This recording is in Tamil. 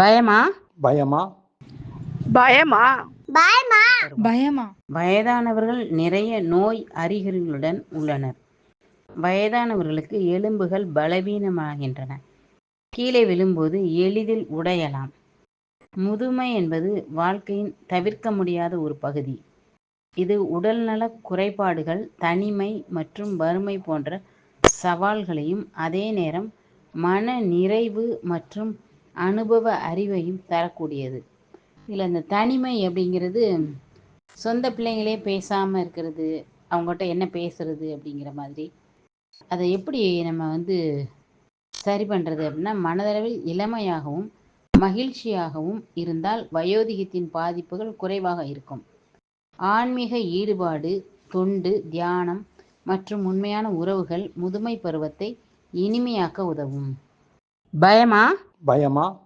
பயமா? பயமா? பயமா? பயமா? வயதானவர்கள் நிறைய நோய் அறிகுறிகளுடன் உள்ளனர். வயதானவர்களுக்கு எலும்புகள் பலவீனமாகின்றன. கீழே விழும்போது எளிதில் உடையலாம். முதுமை என்பது வாழ்க்கையின் தவிர்க்க முடியாத ஒரு பகுதி. இது உடல்நல குறைபாடுகள் தனிமை மற்றும் வறுமை போன்ற சவால்களையும் அதே நேரம் மன நிறைவு மற்றும் அனுபவ அறிவையும் தரக்கூடியது. இதில் இந்த தனிமை அப்படிங்கிறது சொந்த பிள்ளைங்களே பேசாமல் இருக்கிறது அவங்ககிட்ட என்ன பேசுறது அப்படிங்கிற மாதிரி. அதை எப்படி நம்ம வந்து சரி பண்ணுறது அப்படின்னா மனதளவில் இளமையாகவும் மகிழ்ச்சியாகவும் இருந்தால் வயோதிகத்தின் பாதிப்புகள் குறைவாக இருக்கும். ஆன்மீக ஈடுபாடு தொண்டு தியானம் மற்றும் உண்மையான உறவுகள் முதுமை பருவத்தை இனிமையாக்க உதவும். பயமா? பயமா?